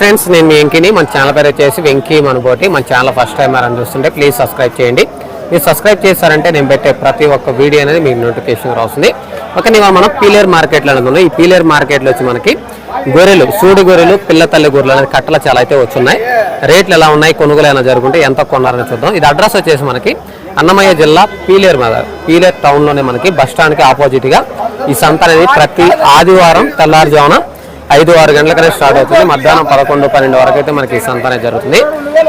Friends నేను మీ వెంకీని మన channel పేరు వచ్చేసి వెంకీ మనబోటి. మన ఛానల్ ఫస్ట్ టైం అని చూస్తుంటే ప్లీజ్ సబ్స్క్రైబ్ చేయండి. మీరు సబ్స్క్రైబ్ చేశారంటే నేను పెట్టే ప్రతి ఒక్క వీడియో అనేది మీకు నోటిఫికేషన్ వస్తుంది ఒక నేను మనం పీలేర్ మార్కెట్లో అనేది ఈ పీలేర్ మార్కెట్లో వచ్చి మనకి గొర్రెలు సూడు గొర్రెలు పిల్ల తల్లి గొర్రెలు అనేది కట్టలు చాలా అయితే వచ్చున్నాయి. రేట్లు ఎలా ఉన్నాయి కొనుగోలు ఏమైనా జరుగుంటే ఎంత కొన్నారని చూద్దాం. ఇది అడ్రస్ వచ్చేసి మనకి అన్నమయ్య జిల్లా పీలేరు మీద పీలేరు టౌన్లోనే మనకి బస్ స్టాండ్కి ఆపోజిట్గా ఈ సంత అనేది ప్రతి ఆదివారం తెల్లారుజామున ఐదు ఆరు గంటలకనే స్టార్ట్ అవుతుంది. మధ్యాహ్నం పదకొండు పన్నెండు వరకు అయితే మనకి సంతానం జరుగుతుంది.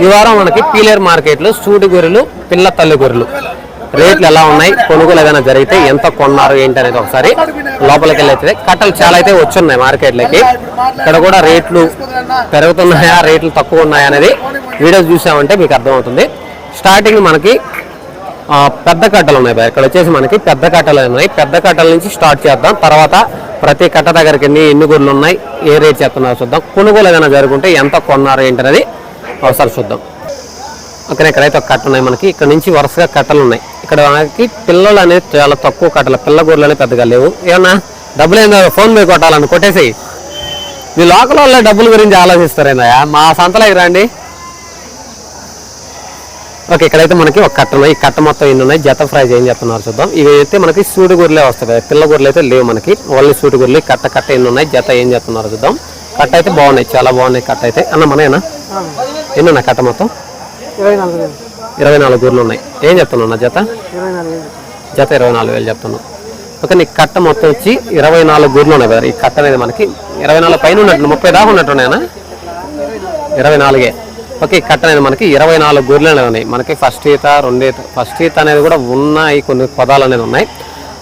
ఈ వారం మనకి పీలేర్ మార్కెట్లో సూడి గొర్రెలు పిల్ల తల్లి గొర్రెలు. రేట్లు ఎలా ఉన్నాయి? కొనుగోలు ఏదైనా జరిగితే ఎంత కొన్నారు ఏంటి అనేది ఒకసారి లోపలికి వెళ్ళి కట్టలు చాలా అయితే వచ్చున్నాయి మార్కెట్లోకి. ఇక్కడ కూడా రేట్లు పెరుగుతున్నాయా రేట్లు తక్కువ ఉన్నాయా అనేది వీడియోస్ చూసామంటే మీకు అర్థమవుతుంది. స్టార్టింగ్ మనకి పెద్ద కట్టలు ఉన్నాయి బాయ్. ఇక్కడ వచ్చేసి మనకి పెద్ద కట్టలు ఉన్నాయి. పెద్ద కట్టల నుంచి స్టార్ట్ చేద్దాం. తర్వాత ప్రతి కట్ట దగ్గరికి ఎన్ని ఎన్ని గుర్లు ఉన్నాయి ఏ రేట్ చేస్తున్నారో చూద్దాం. కొనుగోలు ఏదైనా జరుగుంటే ఎంత కొన్నారు ఏంటనేది ఒకసారి చూద్దాం. ఓకే ఇక్కడైతే ఒక కట్ట ఉన్నాయి మనకి. ఇక్కడ నుంచి వరుసగా కట్టలు ఉన్నాయి. ఇక్కడ మనకి పిల్లలు అనేది చాలా తక్కువ కట్టలు. పిల్ల గొర్రెలు అనేవి పెద్దగా లేవు. ఏమన్నా డబ్బులు ఏందో ఫోన్ పే కొట్టాలని కొట్టేసి మీ లోకల్ వాళ్ళ డబ్బుల గురించి ఆలోచిస్తారేనా మా సంతలోకి రండి. ఓకే ఇక్కడైతే మనకి ఒక కట్ట ఉన్నాయి ఈ కట్ట మొత్తం ఎన్ని ఉన్నాయి? జత ప్రైజ్ ఏం చెప్తున్నారు చూద్దాం. ఇవి అయితే మనకి సూటి గొర్రెలే వస్తాయి కదా పిల్ల గొర్రెలు అయితే లేవు మనకి. ఓన్లీ సూటి గొర్రెలు కట్ట కట్ట ఎన్ని ఉన్నాయి? జత ఏం చెప్తున్నారు చూద్దాం. కట్ట అయితే బాగున్నాయి చాలా బాగున్నాయి కట్ట అయితే. అన్న మనయేనా? ఎన్ని ఉన్నాయి కట్ట మొత్తం? ఇరవై నాలుగు గొర్రెలు ఉన్నాయి. ఏం చెప్తున్నావు అన్న జత? జత ఇరవై నాలుగు వేలు చెప్తున్నావు. ఓకే నీ కట్ట మొత్తం వచ్చి ఇరవై నాలుగు గొర్రెలు ఉన్నాయి కదా ఈ కట్ట అనేది మనకి ఇరవై నాలుగు పైన ఉన్నట్టు ముప్పై దాకా ఉన్నట్టున్నాయనా ఇరవై నాలుగే. ఓకే ఈ కట్ట అనేది మనకి ఇరవై నాలుగు గొర్రెలు అనేవి ఉన్నాయి. మనకి ఫస్ట్ ఈత రెండో ఈత. ఫస్ట్ ఈత అనేది కూడా ఉన్నాయి కొన్ని పదాలు అనేది ఉన్నాయి.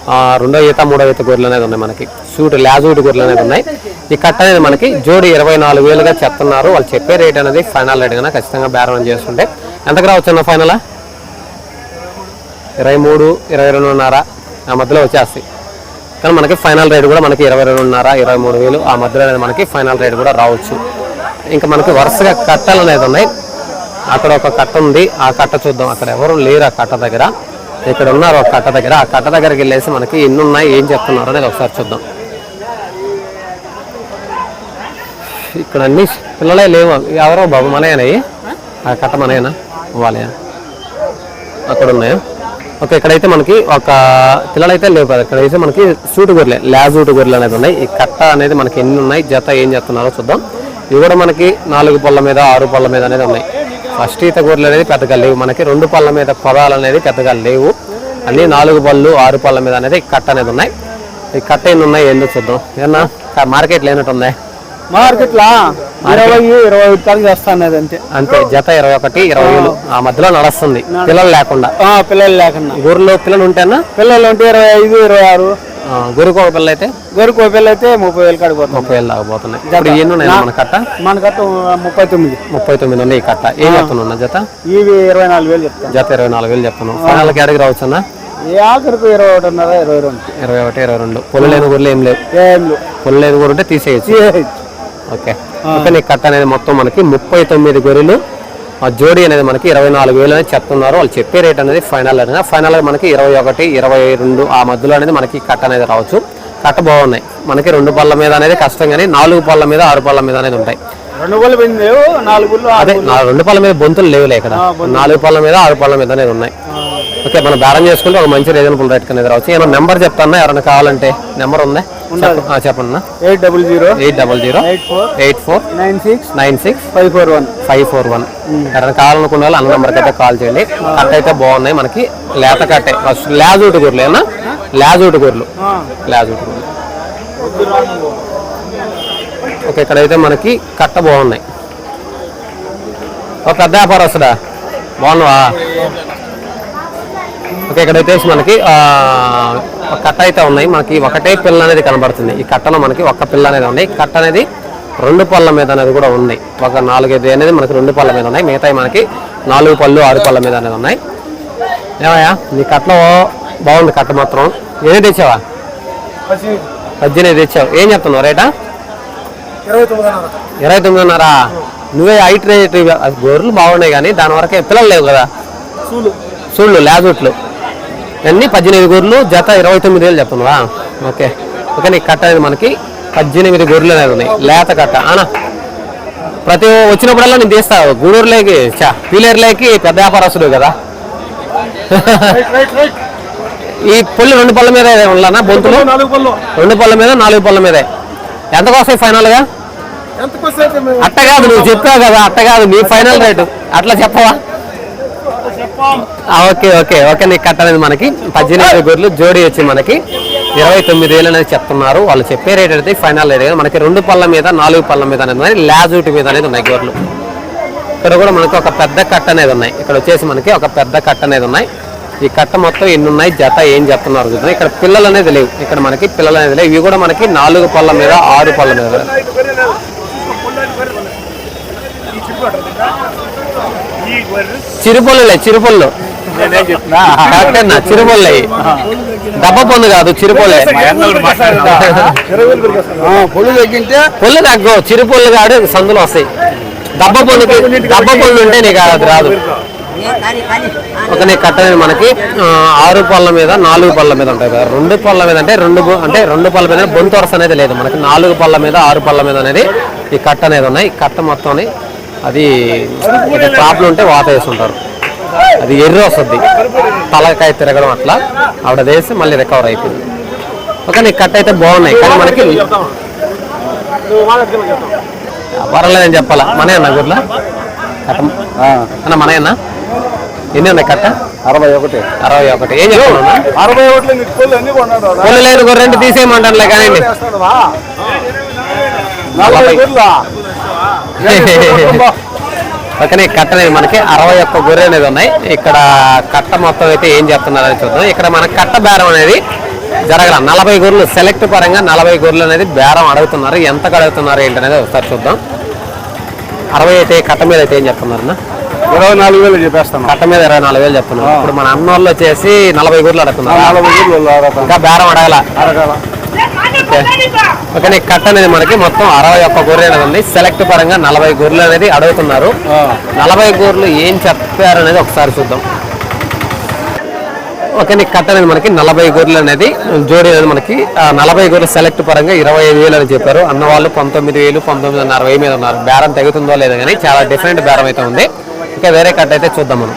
ఆ, రెండో ఈత మూడో ఈత గొర్రెలు అనేది ఉన్నాయి మనకి. సూట్ లాజూట్ గొర్రెలు అనేది ఉన్నాయి. ఈ కట్ట అనేది మనకి జోడి ఇరవై నాలుగు వేలుగా చెప్తున్నారు. వాళ్ళు చెప్పే రేట్ అనేది ఫైనల్ రేట్ కన్నా ఖచ్చితంగా బేరం చేస్తుంటే. ఎంతకు రావచ్చు అన్న ఫైనలా ఇరవై మూడు ఇరవై రెండున్నర. ఆ మధ్యలో వచ్చేస్తాయి. కానీ మనకి ఫైనల్ రేట్ కూడా మనకి ఇరవై రెండున్నర ఇరవై మూడు వేలు ఆ మధ్యలో అనేది మనకి ఫైనల్ రేట్ కూడా రావచ్చు. ఇంకా మనకి వరుసగా కట్టలు అనేది ఉన్నాయి. అక్కడ ఒక కట్ట ఉంది. ఆ కట్ట చూద్దాం. అక్కడ ఎవరు లేరు ఆ కట్ట దగ్గర. ఇక్కడ ఉన్నారు ఒక కట్ట దగ్గర. ఆ కట్ట దగ్గరికి వెళ్ళేసి మనకి ఎన్ని ఉన్నాయి ఏం చెప్తున్నారు అనేది ఒకసారి చూద్దాం. ఇక్కడ అన్ని పిల్లలే లేవు. ఎవరో బాబు మనయేనాయి ఆ కట్ట మనయనా? వాళ్ళే అక్కడ ఉన్నాయా? ఓకే ఇక్కడైతే మనకి ఒక పిల్లలు అయితే లేవు కదా. ఇక్కడైతే మనకి సూటు గొర్రెలే లాజూటు గొర్రెలు అనేది ఉన్నాయి. ఈ కట్ట అనేది మనకి ఎన్ని ఉన్నాయి? జత ఏం చేస్తున్నారో చూద్దాం. ఇవి కూడా మనకి నాలుగు పళ్ళ మీద ఆరు పళ్ళ మీద అనేది ఉన్నాయి. ఫస్ట్ ఈత గొర్రెలు అనేది పెద్దగా లేవు. మనకి రెండు పళ్ళ మీద పదాలు అనేది పెద్దగా లేవు. అన్ని నాలుగు పళ్ళు ఆరు పళ్ళ మీద అనేది కట్ట అనేది ఉన్నాయి. ఈ కట్ట ఎన్ని ఉన్నాయి ఏందో చూద్దాం. ఏమన్నా? మార్కెట్ లేనట్టు ఉన్నాయి? మార్కెట్లో ఇరవై ఇరవై చేస్తాను అంతే. అంతే జత ఇరవై ఒకటి ఇరవై వేలు ఆ మధ్యలో నడుస్తుంది. పిల్లలు లేకుండా. పిల్లలు లేకుండా. గొర్రెలు పిల్లలు ఉంటేనా? పిల్లలు ఉంటే ఇరవై ఐదు ఇరవై ఆరు. ఒక పిల్ల అయితే? గొరికి పిల్ల అయితే ముప్పై వేలు కాడిపోతాం ముప్పై వేలు దాకా పోతున్నాయి. ఇప్పుడు ఎన్ని ఉన్నాయి మన కట్ట? మనకట్ట ముప్పై తొమ్మిది. ముప్పై తొమ్మిది ఉన్నాయి ఈ కట్ట. ఏం చెప్తున్నా జత? ఇవి ఇరవై నాలుగు వేలు చెప్తాను. జత ఇరవై నాలుగు వేలు చెప్తున్నాం ఫైనల్ కేటగిరీ రావచ్చు అన్న? ఆఖరికి ఇరవై ఒకటిన్నర ఇరవై రెండు. ఇరవై ఒకటి ఇరవై రెండు. పొల్లు లేని గొర్రెలు ఏం లేవు. ఏం లేవు. పొల్లు లేని గొర్రె ఉంటే తీసేయచ్చు. ఓకే. ఓకే కట్ట అనేది మొత్తం మనకి ముప్పై తొమ్మిది గొర్రెలు ఆ జోడీ అనేది మనకి ఇరవై నాలుగు వేలు అనేది చెప్తున్నారు. వాళ్ళు చెప్పే రేట్ అనేది ఫైనల్ అనేది. ఫైనల్ మనకి ఇరవై ఒకటి ఇరవై రెండు ఆ మధ్యలో అనేది మనకి కట్ట అనేది రావచ్చు. కట్ట బాగున్నాయి. మనకి రెండు పళ్ళ మీద అనేది కష్టం కానీ నాలుగు పళ్ళ మీద ఆరు పళ్ళ మీద అనేది ఉంటాయి. రెండు లేవు నాలుగు అదే రెండు పళ్ళ మీద బొంతులు లేవులే ఇక్కడ. నాలుగు పళ్ళ మీద ఆరు పళ్ళ మీద అనేది ఉన్నాయి. ఓకే. మనం బేరం చేసుకుంటే ఒక మంచి రీజనబుల్ రేట్ అనేది రావచ్చు. ఏమైనా నెంబర్ చెప్తానా? ఎవరైనా కావాలంటే. నెంబర్ ఉందా? చెప్పండి. Eight double zero. Eight double zero. Eight four. Eight four. Nine six. Nine six. Five four one. Five four one. ఎవరైనా కావాలనుకున్న వాళ్ళు అన్న నెంబర్కి అయితే కాల్ చేయండి. కట్ట అయితే బాగున్నాయి మనకి. లేత కట్టే ఫస్ట్ లాజూట్ గొర్రెలు ఏనా లాజూట్ గొర్రెలు. లాజూట్ గొర్రెలు. ఓకే ఇక్కడైతే మనకి కట్ట బాగున్నాయి. ఒక పెద్ద వ్యాపారస్తుడా? బాగున్నావా? ఓకే ఇక్కడైతే మనకి ఒక కట్ట అయితే ఉన్నాయి. మనకి ఒకటే పిల్ల అనేది కనబడుతుంది. ఈ కట్టలో మనకి ఒక్క పిల్ల అనేది ఉంది. కట్ట అనేది రెండు పళ్ళ మీద అనేది కూడా ఉంది. ఒక నాలుగైదు అనేది మనకి రెండు పళ్ళ మీద ఉన్నాయి. మిగతాయి మనకి నాలుగు పళ్ళు ఆరు పళ్ళ మీద అనేది ఉన్నాయి. ఏమయ్యా నీ కట్టలో బాగుంది కట్ట మాత్రం. ఏది తెచ్చావా? పద్దెనిమిది తెచ్చావు. ఏం చెప్తున్నావు రేటా? ఇరవై తొమ్మిదిన్నరా. నువ్వే హైట్ రేట్ గొర్రెలు బాగున్నాయి కానీ దాని వరకే పిల్లలు లేవు కదా. చూళ్ళు లాజుట్లు. అన్ని పద్దెనిమిది గొర్రెలు జత ఇరవై తొమ్మిది వేలు చెప్తున్నావా? ఓకే. ఓకే నీకు కట్ట అనేది మనకి పద్దెనిమిది గొర్రెలు అనేది ఉన్నాయి. లేత కట్ట. ఆనా? ప్రతి వచ్చినప్పుడల్లా నేను తీస్తా. గూడూరులోకి చా పీలేరులోకి పెద్ద వ్యాపారస్తుడు కదా. ఈ పుల్లి రెండు పళ్ళ మీద ఉన్నానా బొంతులు? పళ్ళు రెండు పళ్ళ మీద నాలుగు పళ్ళ మీదే. ఎంతకు వస్తాయి ఎంత అయితే మేము అట్ట కాదు నువ్వు చెప్పావు కదా అట్ట కాదు నీ ఫైనల్ రేటు. అట్లా చెప్పవా? ఓకే ఓకే ఓకే నీకు కట్టనేది మనకి పద్దెనిమిది గొర్రెలు జోడి వచ్చి మనకి ఇరవై తొమ్మిది వేలు అనేది చెప్తున్నారు వాళ్ళు చెప్పే రేట్ అయితే ఫైనల్ రేట్ మనకి రెండు పళ్ళ మీద నాలుగు పళ్ళ మీద అనేది ఉన్నాయి లాజూటి మీద అనేది ఉన్నాయి గొర్రెలు ఇక్కడ కూడా మనకి ఒక పెద్ద కట్ట అనేది ఉన్నాయి ఇక్కడ వచ్చేసి మనకి ఒక పెద్ద కట్ట అనేది ఉన్నాయి ఈ కట్ట మొత్తం ఎన్ని ఉన్నాయి జత ఏం చెప్తున్నారు చూద్దాం ఇక్కడ పిల్లలు అనేది లేవు ఇక్కడ మనకి పిల్లలు అనేది లేవు ఇవి కూడా మనకి నాలుగు పళ్ళ మీద ఆరు పళ్ళ మీద చిరుపొల్లులే చిరుపొల్లు నేనేం చెప్తున్నా కరెక్ట్ అన్న చిరుపొల్లు దెబ్బ పొందు కాదు చిరుపొల్లే పొళ్ళు తగ్గింటే? పొల్లు తగ్గవు చిరుపొల్లు కాడు సందులో వస్తాయి. దెబ్బ పొందుకి దెబ్బ పొందు ఉంటే నీకు అది రాదు. ఒక నీ కట్టనేది మనకి. ఆరు పళ్ళ మీద నాలుగు పళ్ళ మీద ఉంటాయి కదా. రెండు పళ్ళ మీద అంటే రెండు అంటే రెండు పళ్ళ మీద బొంతు వరస అనేది లేదు. మనకి నాలుగు పళ్ళ మీద ఆరు పళ్ళ మీద అనేది ఈ కట్ట అనేది ఉన్నాయి. కట్ట మొత్తం అది ప్రాబ్లం ఉంటే వాత వేస్తుంటారు అది ఎర్రి వస్తుంది. తలకాయ తిరగడం అట్లా. ఆవిడ వేసి మళ్ళీ రికవర్ అయిపోయింది. ఓకే నీ కట్ట అయితే బాగున్నాయి కానీ మనకి పర్వాలేదని చెప్పాలా? మనే అన్న గుర్ల కట్ట అన్న మనే అన్న? ఎన్ని ఉన్నాయి కట్ట? అరవై ఒకటి. అరవై ఒకటి. ఏం చెప్తున్నా అరవై ఒకటి నీకు గొర్రెంటి తీసేయమంటానులే కానీ ఓకే కట్ట అనేది మనకి అరవై ఒక్క గొర్రె అనేది ఉన్నాయి. ఇక్కడ కట్ట మొత్తం అయితే ఏం చెప్తున్నారని చూద్దాం. ఇక్కడ మన కట్ట బేరం అనేది జరగల నలభై గొర్రెలు సెలెక్ట్ పరంగా నలభై గొర్రెలు అనేది బేరం అడుగుతున్నారు. ఎంత అడుగుతున్నారు ఏంటనేది ఒకసారి చూద్దాం. అరవై అయితే కట్ట మీద అయితే ఏం చెప్తున్నారన్నా? ఇరవై నాలుగు వేలు చెప్పేస్తాను. కట్ట మీద ఇరవై నాలుగు వేలు చెప్తున్నారు. ఇప్పుడు మన అన్నోళ్ళు వచ్చేసి నలభై గొర్రెలు అడుగుతున్నారు. ఇంకా బేరం అడగల? అరగల ఓకే నీ కట్ట అనేది మనకి మొత్తం అరవై ఒక్క గొర్రె అనేది ఉంది సెలెక్ట్ పరంగా నలభై గొర్రెలు అనేది అడుగుతున్నారు. నలభై గొర్రెలు ఏం చెప్పారు అనేది ఒకసారి చూద్దాం. ఓకే నీ కట్ట అనేది మనకి నలభై గొర్రెలు అనేది జోడీ అనేది మనకి నలభై గొర్రెలు సెలెక్ట్ పరంగా ఇరవై ఐదు వేలు అని చెప్పారు. అన్న వాళ్ళు పంతొమ్మిది వేలు పంతొమ్మిది వందల అరవై మీద ఉన్నారు బేరం తెగుతుందో లేదో కానీ చాలా డిఫరెంట్ బేరం అయితే ఉంది. ఇంకా వేరే కట్ట అయితే చూద్దాం మనం.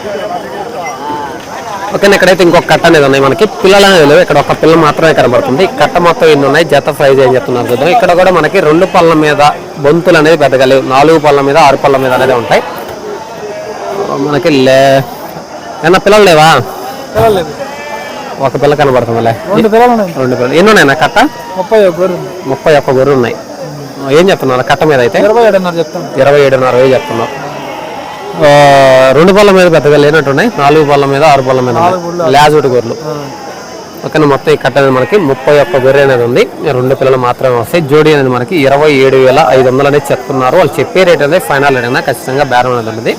ఓకే ఇక్కడైతే ఇంకొక కట్ట అనేది ఉన్నాయి మనకి పిల్లలు అనేది లేవు. ఇక్కడ ఒక పిల్ల మాత్రమే కనబడుతుంది. కట్ట మొత్తం ఎన్ని ఉన్నాయి? జత ప్రైజ్ ఏం చెప్తున్నారు చూద్దాం. ఇక్కడ కూడా మనకి రెండు పళ్ళ మీద బొంతులు అనేది పెద్దగా లేవు. నాలుగు పళ్ళ మీద ఆరు పళ్ళ మీద అనేది ఉంటాయి. మనకి లే ఏమన్నా పిల్లలు లేవా? ఒక పిల్ల కనబడుతుందిలే. రెండు పిల్లలు ఎన్ని ఉన్నాయి కట్ట? ముప్పై. ముప్పై ఒక్క గొర్రె ఉన్నాయి. ఏం చెప్తున్నారు? కట్ట మీద అయితే? ఇరవై ఏడున్నర చెప్తాను. ఇరవై ఏడున్నర వేలు చెప్తున్నాం. ఆ, రెండు పళ్ళ మీద పెద్దగా లేనట్టున్నాయి. నాలుగు పళ్ళ మీద ఆరు పళ్ళ మీద లేజోటి గొర్రెలు ఓకే మొత్తం ఈ కట్ట అనేది మనకి ముప్పై ఒక్క గొర్రె అనేది ఉంది. రెండు పిల్లలు మాత్రమే వస్తాయి. జోడీ అనేది మనకి ఇరవై ఏడు వేల ఐదు వందలు అనేది చెప్తున్నారు. వాళ్ళు చెప్పే రేట్ అనేది ఫైనల్ రేట్ అనేది ఖచ్చితంగా బేరం అనేది ఉంది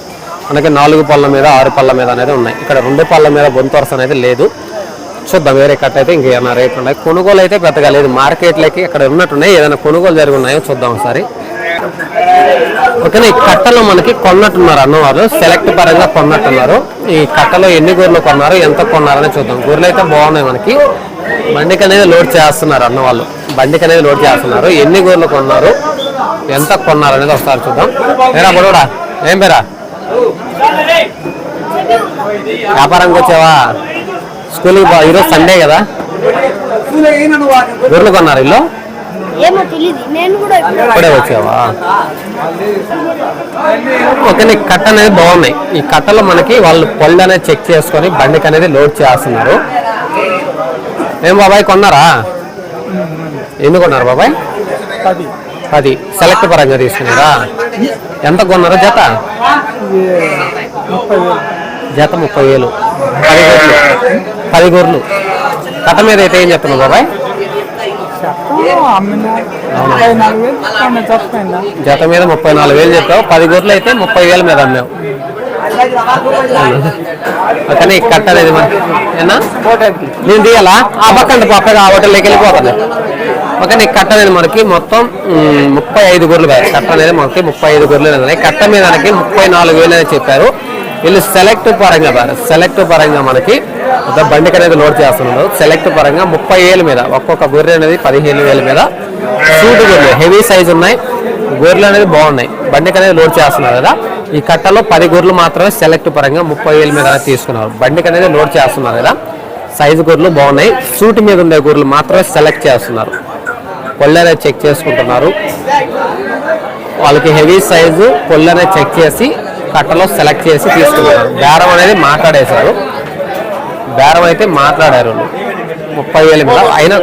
మనకి నాలుగు పళ్ళ మీద ఆరు పళ్ళ మీద అనేది ఉన్నాయి. ఇక్కడ రెండు పళ్ళ మీద బొంతు వరుస అనేది లేదు. చూద్దాం వేరే కట్ట అయితే ఇంకేమైనా రేట్లు ఉన్నాయి. కొనుగోలు అయితే పెద్దగా లేదు. మార్కెట్లకి ఇక్కడ ఉన్నట్టున్నాయి. ఏదైనా కొనుగోలు జరిగి ఉన్నాయో చూద్దాం ఒకసారి. ఓకేనా ఈ కట్టలో మనకి కొన్నట్టున్నారు అన్నవారు సెలెక్ట్ పరంగా కొన్నట్టున్నారు. ఈ కట్టలో ఎన్ని గొర్రెలు కొన్నారు ఎంత కొన్నారని చూద్దాం. గొర్రెలు అయితే బాగున్నాయి మనకి. బండికి అనేది లోడ్ చేస్తున్నారు అన్నవాళ్ళు బండికి అనేది లోడ్ చేస్తున్నారు. ఎన్ని గొర్రెలు కొన్నారు ఎంత కొన్నారు అనేది ఒకసారి చూద్దాం. ఏరా బొడవడా ఏం పేరా? వ్యాపారానికి వచ్చావా? స్కూల్కి ఈరోజు సండే కదా? గొర్రెలు కొన్నారు ఇల్లు? ఏమో తెలియదు నేను కూడా ఇప్పుడు వచ్చావా? ఓకే నీకు కట్ట అనేది బాగున్నాయి. ఈ కట్టలో మనకి వాళ్ళు పళ్ళు అనేది చెక్ చేసుకొని బండికి అనేది లోడ్ చేస్తున్నారు. ఏం బాబాయ్ కొన్నారా? ఎన్ని కొన్నారు బాబాయ్? పది. పది. సెలెక్ట్ పరంగా తీసుకున్నారా? ఎంత కొన్నారు జత? జత ముప్పై వేలు. పది గొర్రెలు. పది గొర్రెలు. కట్ట మీద అయితే ఏం చెప్తున్నావు బాబాయ్? జత మీద ముప్పై నాలుగు వేలు చెప్పావు. పది గొర్రెలు అయితే ముప్పై వేల మీద అమ్మావు. కానీ కట్టలేదు ఏనా? నేను తీయాలా? ఆ పక్కన పక్కగా ఆ హోటల్లోకి వెళ్ళిపోతుంది. ఓకే నీకు కట్ట అనేది మనకి మొత్తం ముప్పై ఐదు గొర్రెలు కట్ట అనేది మనకి ముప్పై ఐదు గొర్రెలు కట్ట మీద మనకి ముప్పై నాలుగు వేలు అనేది చెప్పారు. వీళ్ళు సెలెక్ట్ పరంగా సెలెక్ట్ పరంగా మనకి బండికి అనేది లోడ్ చేస్తున్నారు. సెలెక్ట్ పరంగా ముప్పై వేల మీద ఒక్కొక్క గొర్రె అనేది పదిహేను వేల మీద. సూట్ గొర్రెలు హెవీ సైజ్ ఉన్నాయి. గొర్రెలు అనేది బాగున్నాయి. బండికి అనేది లోడ్ చేస్తున్నారు కదా. ఈ కట్టలో పది గొర్రెలు మాత్రమే సెలెక్ట్ పరంగా ముప్పై వేల మీద తీసుకున్నారు. బండికి అనేది లోడ్ చేస్తున్నారు కదా. సైజు గొర్రెలు బాగున్నాయి. సూట్ మీద ఉండే గొర్రెలు మాత్రమే సెలెక్ట్ చేస్తున్నారు. పొల్లు అనేది చెక్ చేసుకుంటున్నారు. వాళ్ళకి హెవీ సైజు పొల్లు చెక్ చేసి కట్టలో సెలెక్ట్ చేసి తీసుకున్నారు. బేరం అనేది మాట్లాడేశారు. బేరం అయితే మాట్లాడారు. ముప్పై వేల మీద. అయినా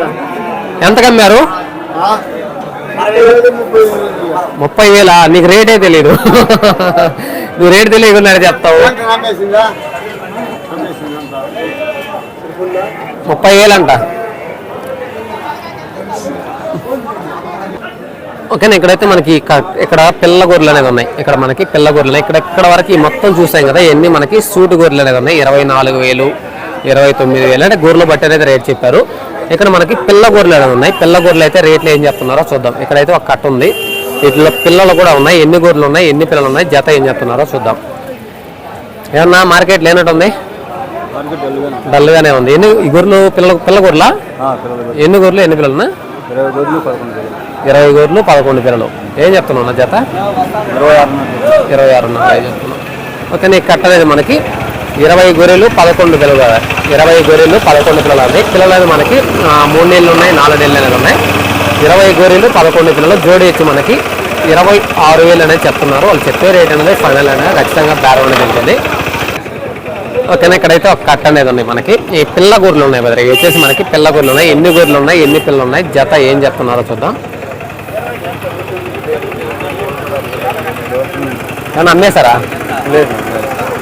ఎంత కమ్మారు? ముప్పై వేలా నీకు రేటే తెలియదు నువ్వు రేట్ తెలియకుండా చెప్తావు. ముప్పై వేలంట ఓకేనా ఇక్కడైతే మనకి ఇక్కడ పిల్ల గొర్రెలు అనేది ఉన్నాయి. ఇక్కడ మనకి పిల్ల గొర్రెలు. ఇక్కడ ఇక్కడ వరకు మొత్తం చూసాం కదా ఇవన్నీ మనకి సూటు గొర్రెలు అనేది ఉన్నాయి. ఇరవై నాలుగు వేలు ఇరవై తొమ్మిది వేలు అంటే గొర్రెలు బట్టి అనేది రేట్ చెప్పారు. ఇక్కడ మనకి పిల్ల గొర్రెలు అనేది ఉన్నాయి. పిల్ల గొర్రెలు అయితే రేట్లు ఏం చెప్తున్నారో చూద్దాం. ఇక్కడైతే ఒక కట్ట ఉంది. వీటిలో పిల్లలు కూడా ఉన్నాయి. ఎన్ని గొర్రెలు ఉన్నాయి ఎన్ని పిల్లలు ఉన్నాయి జత ఏం చెప్తున్నారో చూద్దాం. ఏమన్నా మార్కెట్ లేనట్టు ఉంది? డల్గానే ఉంది. ఎన్ని ఈ గొర్రెలు పిల్ల పిల్ల గొర్రెలా. ఎన్ని గొర్రెలు ఎన్ని పిల్లలు ఇరవై గొర్రెలు పదకొండు పిల్లలు. ఏం చెప్తున్నావు నా జత? ఇరవై ఆరున్నర ఐదు చెప్తున్నావు? ఓకే నీకు కట్ట అనేది మనకి. ఇరవై గొర్రెలు పదకొండు పిల్లలు కదా. ఇరవై గొర్రెలు పదకొండు పిల్లలు ఉన్నాయి పిల్లలు అనేది మనకి మూడు నెలలు ఉన్నాయి నాలుగు నెలలు అనేది ఉన్నాయి. ఇరవై గొర్రెలు పదకొండు పిల్లలు జోడి వచ్చి మనకి ఇరవై ఆరు వేలు అనేది చెప్తున్నారు. వాళ్ళు చెప్పే రేట్ అనేది ఫైనల్ అనేది ఖచ్చితంగా బేరం అనేది ఉంటుంది. ఓకేనా ఇక్కడైతే ఒక కట్ట అనేది ఉంది మనకి. ఈ పిల్ల గూర్లు ఉన్నాయి బెదర్. వచ్చేసి మనకి పిల్ల గూర్లు ఉన్నాయి. ఎన్ని గూర్లు ఉన్నాయి ఎన్ని పిల్లలు ఉన్నాయి జత ఏం చెప్తున్నారో చూద్దాం. ఏమన్నా అమ్మేశారా?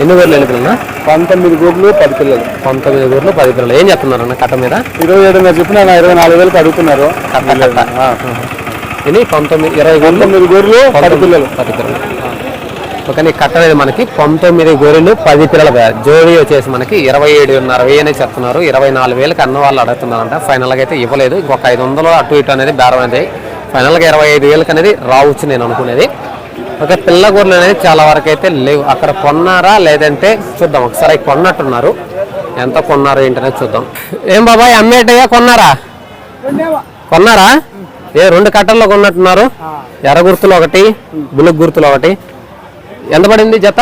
ఎన్ని గూర్లు ఎన్ని పిల్లలు? పంతొమ్మిది గొడ్లు పది పిల్లలు. పంతొమ్మిది గూర్లు పది పిల్లలు. ఏం చెప్తున్నారు అన్న కట్ట మీద? ఇరవై ఏడు మీద చెప్పిన ఇరవై నాలుగు వేలకు అడుగుతున్నారు. ఇది పంతొమ్మిది ఇరవై గూర్లు? పంతొమ్మిది గొర్రెలు పది పిల్లలు. పది పిల్లలు. ఓకే నీ కట్ట అనేది మనకి పంతొమ్మిది గొర్రెలు పది పిల్లలు. జోడీ వచ్చేసి మనకి ఇరవై ఏడున్నర వేయనే చెప్తున్నారు. ఇరవై నాలుగు వేలకు అన్న వాళ్ళు అడుగుతున్నారంట. ఫైనల్గా అయితే ఇవ్వలేదు. ఇంకొక ఐదు వందలు అటు ఇటు అనేది బేరం అనేది. ఫైనల్గా ఇరవై ఐదు వేలకు అనేది రావచ్చు నేను అనుకునేది. ఓకే పిల్ల గొర్రెలు అనేది చాలా వరకు అయితే లేవు. అక్కడ కొన్నారా లేదంటే చూద్దాం. ఒకసారి అవి కొన్నట్టున్నారు. ఎంత కొన్నారు ఏంటనేది చూద్దాం. ఏం బాబాయ్ అమ్మేటయ్యా కొన్నారా? కొన్నారా? ఏ రెండు కట్టల్లో కొన్నట్టున్నారు. ఎర్ర గుర్తులు ఒకటి బులుగు గుర్తులు ఒకటి. ఎంత పడింది జత?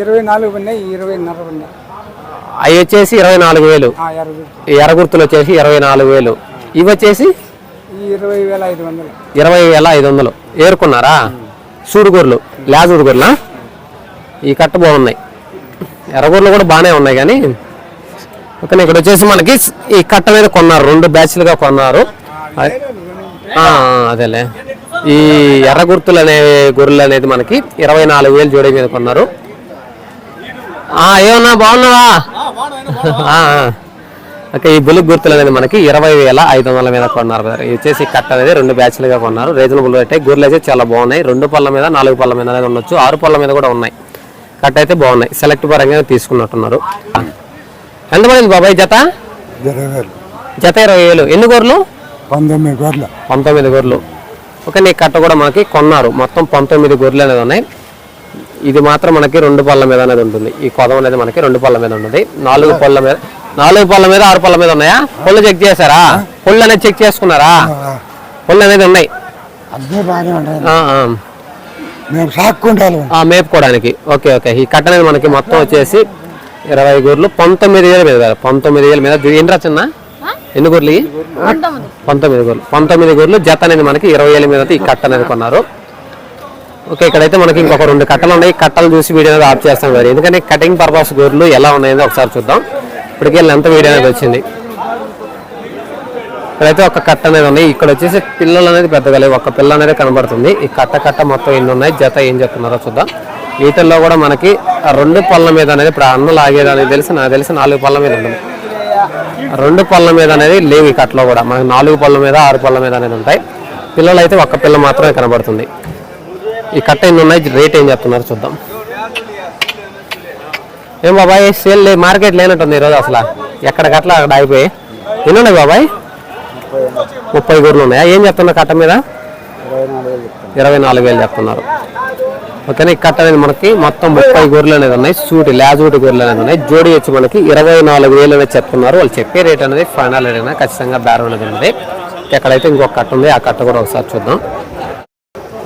ఇరవై నాలుగు ఇరవైన్నర అవి వచ్చేసి ఇరవై నాలుగు వేలు. ఎర్ర గుర్తులు. వచ్చేసి ఇరవై నాలుగు వేలు. ఇవి వచ్చేసి ఇరవై వేల ఐదు వందలు. ఇరవై ఏరుకున్నారా సూడుగూర్లు? లేజూడుగూర్లా ఈ కట్ట బాగున్నాయి. ఎర్రగూర్లు కూడా బాగానే ఉన్నాయి కానీ ఓకే ఇక్కడ వచ్చేసి మనకి ఈ కట్ట మీద కొన్నారు రెండు బ్యాచ్లుగా కొన్నారు. అదేలే. ఈ ఎర్ర గుర్తులు అనే గొర్రెలు అనేది మనకి ఇరవై నాలుగు వేలు జోడీ మీద కొన్నారు. ఏమన్నా బాగున్నావా. ఓకే ఈ బులుగు గుర్తులు అనేది మనకి ఇరవై వేల ఐదు వందల మీద కొన్నారు. ఇది వచ్చేసి కట్ట అనేది రెండు బ్యాచ్లుగా కొన్నారు. రీజనబుల్ అయితే గొర్రెలు అయితే చాలా బాగున్నాయి. రెండు పళ్ళ మీద నాలుగు పళ్ళ మీద అనేది ఉండొచ్చు. ఆరు పళ్ళ మీద కూడా ఉన్నాయి. కట్ట అయితే బాగున్నాయి. సెలెక్ట్ పరంగా తీసుకున్నట్టున్నారు. ఎంత పడింది బాబాయ్ జత? జత ఇరవై వేలు. ఎన్ని గొర్రెలు? పంతొమ్మిది గొర్రెలు. పంతొమ్మిది గొర్రెలు. ఓకే నీ కట్ట కూడా మనకి కొన్నారు. మొత్తం పంతొమ్మిది గొర్రెలు అనేది ఉన్నాయి. ఇది మాత్రం మనకి రెండు పళ్ళ మీద అనేది ఉంటుంది. ఈ కొదం అనేది మనకి రెండు పళ్ళ మీద ఉంటుంది. నాలుగు పళ్ళ మీద నాలుగు పళ్ళ మీద ఆరు పళ్ళ మీద ఉన్నాయా? పళ్ళు చెక్ చేశారా? పళ్ళు అనేది చెక్ చేసుకున్నారా? పళ్ళు అనేది ఉన్నాయి. అన్నీ బాగానే ఉన్నాయి. ఆ, ఆ. మేము సాక్కుంటాము ఆ, మేపుకోవడానికి. Okay okay. ఈ కట్ట అనేది మనకి మొత్తం వచ్చేసి ఇరవై గొర్రెలు పంతొమ్మిది వేల మీద పంతొమ్మిది వేల మీద. ఏంట్రా చిన్న ఎన్ని గొర్రెలు ఇవి? పంతొమ్మిది. గొర్రెలు పంతొమ్మిది గొర్రెలు జత అనేది మనకి ఇరవై ఏళ్ళ మీద అయితే ఈ కట్ట అనేది కొన్నారు. ఓకే ఇక్కడైతే మనకి ఇంకొక రెండు కట్టలు ఉన్నాయి. ఈ కట్టలు చూసి వీడియో అనేది ఆఫ్ చేస్తాం మరి ఎందుకంటే కటింగ్ పర్పస్ గొర్రెలు ఎలా ఉన్నాయో ఒకసారి చూద్దాం. ఇప్పటికే లెంత వీడియో అనేది వచ్చింది. ఇక్కడైతే ఒక కట్ట అనేది ఉన్నాయి ఇక్కడ వచ్చేసి పిల్లలు అనేది పెద్దగా లేవు. ఒక పిల్ల అనేది కనబడుతుంది. ఈ కట్ట కట్ట మొత్తం ఎన్ని ఉన్నాయి? జత ఏం చెప్తున్నారో చూద్దాం. వీటిల్లో కూడా మనకి రెండు పళ్ళ మీద అనేది ఇప్పుడు ఆ అన్న అనేది తెలిసి నాకు తెలిసి నాలుగు పళ్ళ మీద ఉంటుంది. రెండు పళ్ళ మీద అనేది లేవు ఈ కట్టలో కూడా. మనకి నాలుగు పళ్ళ మీద ఆరు పళ్ళ మీద అనేది ఉంటాయి. పిల్లలు అయితే ఒక్క పిల్ల మాత్రమే కనబడుతుంది. ఈ కట్ట ఎన్ని ఉన్నాయి? రేట్ ఏం చెప్తున్నారో చూద్దాం. ఏం బాబాయ్ సేల్ లే మార్కెట్ లేనట్టుంది ఈరోజు అసలు. ఎక్కడికట్లా అక్కడ అయిపోయి ఎన్ని ఉన్నాయి బాబాయ్? ముప్పై గొర్రెలు ఉన్నాయా? ఏం చెప్తున్నారు కట్ట మీద? ఇరవై నాలుగు వేలు చెప్తున్నారు. ఓకేనా? ఈ కట్ట అనేది మనకి మొత్తం ముప్పై గొర్రెలు అనేది ఉన్నాయి. సూటి లాజూటి గొర్రెలు అనేది ఉన్నాయి. జోడి వచ్చి మనకి ఇరవై నాలుగు వేలు అనేది చెప్తున్నారు. వాళ్ళు చెప్పే రేట్ అనేది ఫైనల్ రేట్ అనేది ఖచ్చితంగా బేరం అనేది ఉంది ఎక్కడైతే ఇంకొక కట్ట ఉంది ఆ కట్ట కూడా ఒకసారి చూద్దాం.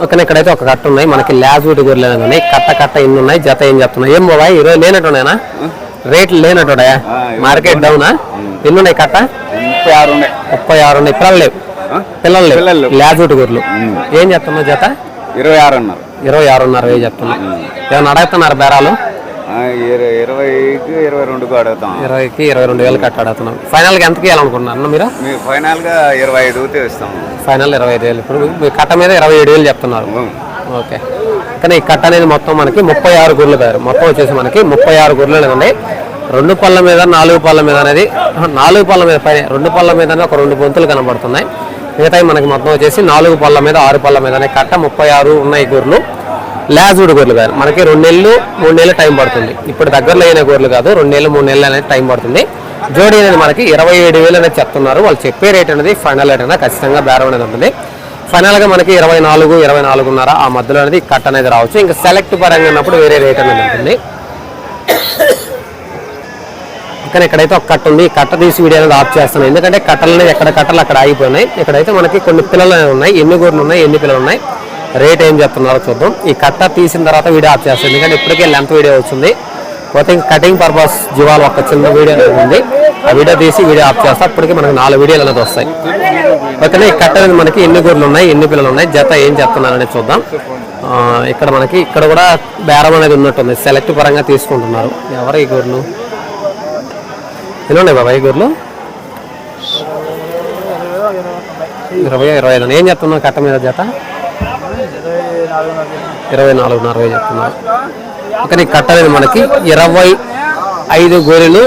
ఓకే ఇక్కడైతే ఒక కట్ట ఉన్నాయి. మనకి లాజూటి గొర్రెలు అనేది ఉన్నాయి? కట్ట కట్ట ఇన్ని ఉన్నాయి. జత ఏం చెప్తున్నాయి? ఏం బాబాయ్ ఈరోజు లేనట్టున్నాయనా? రేట్లు లేనట్టుడా మార్కెట్ డౌనా? ఎన్ని ఉన్నాయి కట్ట? ముప్పై ఆరు ఉన్నాయి. ముప్పై ఆరు ఉన్నాయి. పిల్లలు లేవు? పిల్లలు లేవు. లేవు. లాజూటి గొర్రెలు. ఏం చెప్తున్నావు జత? ఇరవై ఆరు అన్నారు. ఇరవై ఆరున్నర వేలు చెప్తున్నా ఏమైనా అడుగుతున్నారు బేరాలు? ఇరవైకి ఇరవై రెండుకు అడుగుతాం ఇరవైకి ఇరవై రెండు వేలు కట్ట అడుగుతున్నాం ఫైనల్గా ఎంతకి ఇవ్వాలనుకుంటున్నారు మీరు? మీకు ఫైనల్గా ఇరవై ఐదు ఇస్తాం ఫైనల్ ఇరవై ఐదు వేలు. ఇప్పుడు మీ కట్ట మీద ఇరవై ఏడు వేలు చెప్తున్నారు. ఓకే. కానీ ఈ కట్ట అనేది మొత్తం మనకి ముప్పై ఆరు గుర్రెలు పేరు మొత్తం వచ్చేసి మనకి ముప్పై ఆరు గుర్రెలు ఉన్నాయి రెండు పళ్ళ మీద నాలుగు పళ్ళ మీద అనేది నాలుగు పళ్ళ మీద పైన రెండు పళ్ళ మీద ఒక రెండు బొంతులు కనబడుతున్నాయి. మిగతాయి మనకి మొత్తం వచ్చేసి నాలుగు పళ్ళ మీద ఆరు పళ్ళ మీద అనే కట్ట ముప్పై ఆరు ఉన్నాయి గొర్రెలు. లాజూడ్ గొర్రెలు కాదు. మనకి రెండు నెలలు మూడు నెలలు టైం పడుతుంది. ఇప్పుడు దగ్గరలో అయిన గొర్రెలు కాదు రెండు నెలలు మూడు నెలలు అనేది టైం పడుతుంది. జోడీ అనేది మనకి ఇరవై ఏడు వేలు అనేది చెప్తున్నారు. వాళ్ళు చెప్పే రేట్ అనేది ఫైనల్ రేట్ అనేది ఖచ్చితంగా బేరం అనేది ఉంటుంది. ఫైనల్గా మనకి ఇరవై నాలుగు ఇరవై నాలుగున్నర ఆ మధ్యలో అనేది కట్ అనేది రావచ్చు. ఇంకా సెలెక్ట్ పరంగా ఉన్నప్పుడు వేరే రేట్ అనేది ఉంటుంది. కానీ ఇక్కడైతే ఒక కట్ట ఉంది. కట్ట తీసి వీడియో అనేది ఆఫ్ చేస్తున్నాను. ఎందుకంటే కట్టలు ఎక్కడ కట్టలు అక్కడ ఆగిపోయినాయి. ఇక్కడైతే మనకి కొన్ని పిల్లలు ఉన్నాయి. ఎన్ని గొర్రెలు ఉన్నాయి? ఎన్ని పిల్లలు ఉన్నాయి? రేట్ ఏం చెప్తున్నారో చూద్దాం. ఈ కట్ట తీసిన తర్వాత వీడియో ఆఫ్ చేస్తాను ఎందుకంటే ఇప్పటికే లెంత్ వీడియో వచ్చింది. పోతే కటింగ్ పర్పస్ జీవాలు ఒక చిన్న వీడియో అనేది ఉంది. ఆ వీడియో తీసి వీడియో ఆఫ్ చేస్తా. అప్పటికి మనకి నాలుగు వీడియోలు అనేది వస్తాయి. ఓకేనా? ఈ కట్ట అనేది మనకి ఎన్ని గూర్లు ఉన్నాయి ఎన్ని పిల్లలు ఉన్నాయి జత ఏం చెప్తున్నారనేది చూద్దాం. ఇక్కడ మనకి ఇక్కడ కూడా బేరం అనేది ఉన్నట్టుంది. సెలెక్ట్ పరంగా తీసుకుంటున్నారు. ఎవరు ఈ గూర్లు ఎన్ని ఉన్నాయి ఈ గూర్లు ఇరవై ఇరవై ఐదు ఏం చెప్తున్నావు కట్ట మీద జత? ఇరవై నాలుగున్నర వేలు చెప్తున్నారు. కానీ కట్టలేదు మనకి ఇరవై ఐదు గొర్రెలు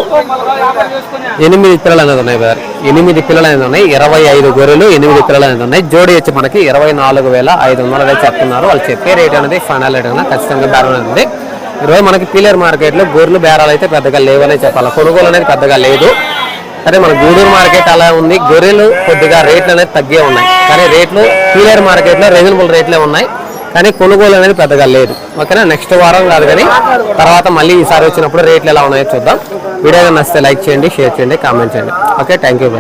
ఎనిమిది పిల్లలు అనేది ఉన్నాయి బార్ ఎనిమిది పిల్లలు అనేది ఉన్నాయి ఇరవై ఐదు గొర్రెలు ఎనిమిది పిల్లలు అనేది ఉన్నాయి. జోడి వచ్చి మనకి ఇరవై నాలుగు వేల ఐదు వందలు అనేది చెప్తున్నారు. వాళ్ళు చెప్పే రేట్ అనేది ఫైనల్ రేట్ అనేది ఖచ్చితంగా బేరం అనేది ఈరోజు మనకి పిల్లర్ మార్కెట్లో గొర్రెలు బేరాలు అయితే పెద్దగా లేవనే చెప్పాలి. కొనుగోలు అనేది పెద్దగా లేదు. సరే మన గూడూరు మార్కెట్ అలా ఉంది. గొర్రెలు కొద్దిగా రేట్లు అనేది తగ్గే ఉన్నాయి. కానీ రేట్లు పీలర్ మార్కెట్లో రీజనబుల్ రేట్లే ఉన్నాయి. కానీ కొనుగోలు అనేది పెద్దగా లేదు. ఓకేనా? నెక్స్ట్ వారం కాదు కానీ తర్వాత మళ్ళీ ఈసారి వచ్చినప్పుడు రేట్లు ఎలా ఉన్నాయో చూద్దాం. వీడియో నచ్చితే లైక్ చేయండి షేర్ చేయండి కామెంట్ చేయండి. ఓకే? Thank you